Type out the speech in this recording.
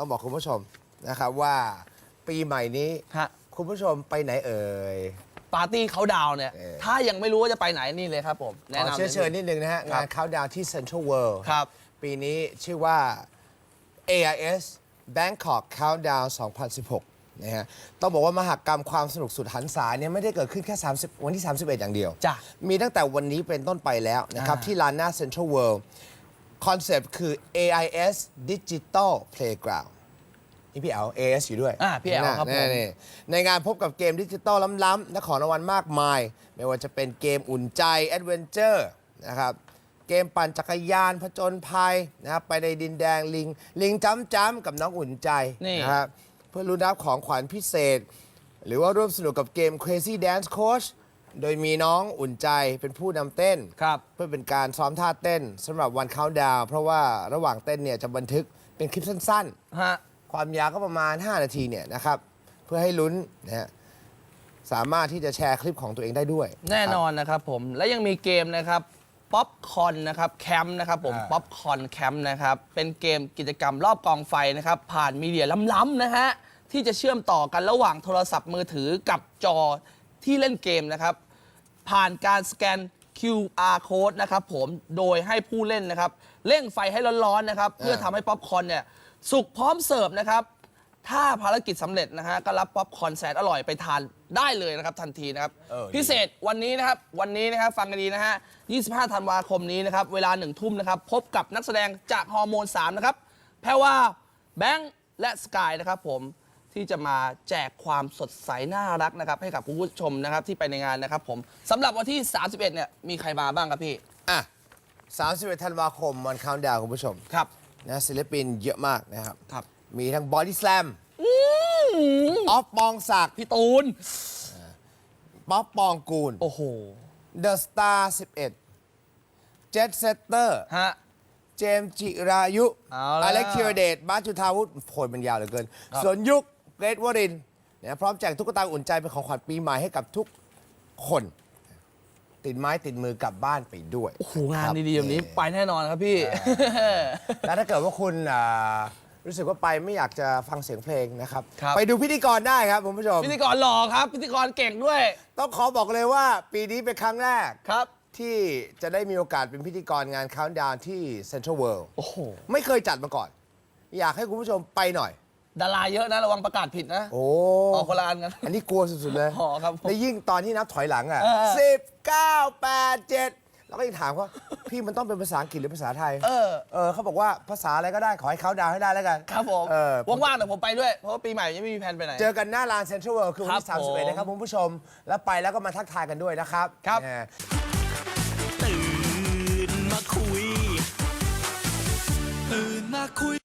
ต้องบอกคุณผู้ชมนะครับว่าปีใหม่นี้ ฮะคุณผู้ชมไปไหนเอ่ย ปาร์ตี้เขาดาวน์เนี่ย เออ ถ้ายังไม่รู้ว่าจะไปไหนนี่เลยครับผมขแนะอนำ เชื้อเชิญลยนิดนึงนะฮะ ครังาบน Countdown ที่ Central World ครับ ปีนี้ชื่อว่า AIS Bangkok Countdown 2016 นะฮะ ต้องบอกว่ามหากรรมความสนุกสุดหันษาเนี่ยไม่ได้เกิดขึ้นแค่ 30 วันที่ 31 อย่างเดียว จ้ะมีตั้งแต่วันนี้เป็นต้นไปแล้วนะครับ อ่า ที่ลานหน้า Central World คอนเซปต์คือ AIS Digital Playground นี่พี่แอล AS อยู่ด้วยอ่าพี่แอลครับผม นี่ๆในงานพบกับเกมดิจิตอลล้ำๆและของรางวัลมากมาย ไม่ว่าจะเป็นเกมอุ่นใจ แอดเวนเจอร์นะครับ เกมปั่นจักรยานผจญภัยนะครับไปในดินแดงลิง ลิงจ้ำจ้ำๆกับน้องอุ่นใจนี่ นะครับ เพื่อรุ้นรับของขวัญพิเศษ หรือว่าร่วมสนุกกับเกม Crazy Dance Coach โดยมีน้องอุ่นใจเป็นผู้นำเต้น ครับ เพื่อเป็นการซ้อมท่าเต้นสำหรับวันเขาดาวเพราะว่าระหว่างเต้นเนี่ยจะบันทึกเป็นคลิปสั้น ๆ ฮะ ความยาวก็ประมาณ 5 นาทีเนี่ยนะครับ เพื่อให้ลุ้นนะฮะสามารถที่จะแชร์คลิปของตัวเองได้ด้วยแน่นอครับนนะครับผม และยังมีเกมนะครับป๊อปคอนนะครับแคมป์นะครับผมอ่า ป๊อปคอนแคมป์นะครับ เป็นเกมกิจกรรมรอบกองไฟนะครับ ผ่านมีเดียล้ำๆนะฮะ ที่จะเชื่อมต่อกันระหว่างโทรศัพท์มือถือกับจอ ที่เล่นเกมนะครับ ผ่านการสแกน QR code นะครับผมโดยให้ผู้เล่นนะครับเร่งไฟให้ร้อนๆนะครับ เพื่อทำให้ป๊อปคอร์นเนี่ยสุกพร้อมเสิร์ฟนะครับ ถ้าภารกิจสำเร็จนะฮะก็รับป๊อปคอร์นแสนอร่อยไปทานได้เลยนะครับทันทีนะครับ เออดี พิเศษวันนี้นะครับวันนี้นะครับฟังกันดีนะฮะ 25 ธันวาคมนี้นะครับ เวลาหนึ่งทุ่มนะครับ พบกับนักแสดงจากฮอร์โมน 3 นะครับ แพรว่าแบงค์และสกายนะครับผม ที่จะมาแจกความสดใสน่ารักนะครับ ให้กับคุณผู้ชมนะครับที่ไปในงานนะครับผมสำหรับวันที่ 31 เนี่ยมีใครมาบ้างครับพี่อะ31ธันวาคมวันเขาดาวคุณผู้ชมครับ นะศิลปินเยอะมากนะครับ ครับมีทั้งบอดี้ส a ลมออฟปองศักดิ์พี่ตูน ป๊อปปองกูลโอ้โหเดอะสตาร์11เจ็ตเซตเตอร์ ฮะ เจมส์จิรายุเอาแล้วอเล็กธีรเดชบาสจุธาวุฒิโผลมันยาวเหลือเกินครับส่วนยุค เกรทวรินทร์เนี่ยพร้อมแจกตุ๊กตาอุ่นใจเป็นของขวัญปีใหม่ให้กับทุกคน ติดไม้ติดมือกลับบ้านไปด้วยโอ้โหงานครับดีๆแบบนี้ไปแน่นอนครับพี่ แล้วถ้าเกิดว่าคุณอ่ารู้สึกว่าไปไม่อยากจะฟังเสียงเพลงนะครับ ครับ ไปดูพิธีกรได้ครับคุณผู้ชม พิธีกรหล่อครับ พิธีกรเก่งด้วยต้องขอบอกเลยว่าปีนี้เป็นครั้งแรก ครับ ที่จะได้มีโอกาสเป็นพิธีกรงาน Countdown ที่ Central World โอ้โห ไม่เคยจัดมาก่อน อยากให้คุณผู้ชมไปหน่อย ดาราเยอะนะระวังประกาศผิดนะโอ้ ออกคนละอันกัน อันนี้กลัวสุด ๆ เลยอ๋อครับและยิ่งตอนที่นับถอยหลังอะสิบเก้าแปดเจ็ดแล้วก็ยังถามว่า พี่มันต้องเป็นภาษาอังกฤษหรือภาษาไทย เออ เออเขาบอกว่าภาษาอะไรก็ได้ขอให้เขาดาวให้ได้แล้วกันครับผม เออว่างๆเดี๋ยวผมไปด้วย เพราะว่าปีใหม่ยังไม่มีแผนไปไหน เจอกันหน้าลานเซ็นทรัลเวิลด์คือวันที่สามสิบเอ็ดนะครับคุณผู้ชม แล้วไปแล้วก็มาทักทายกันด้วยนะครับครับตื่นมาคุย ตื่นมาคุย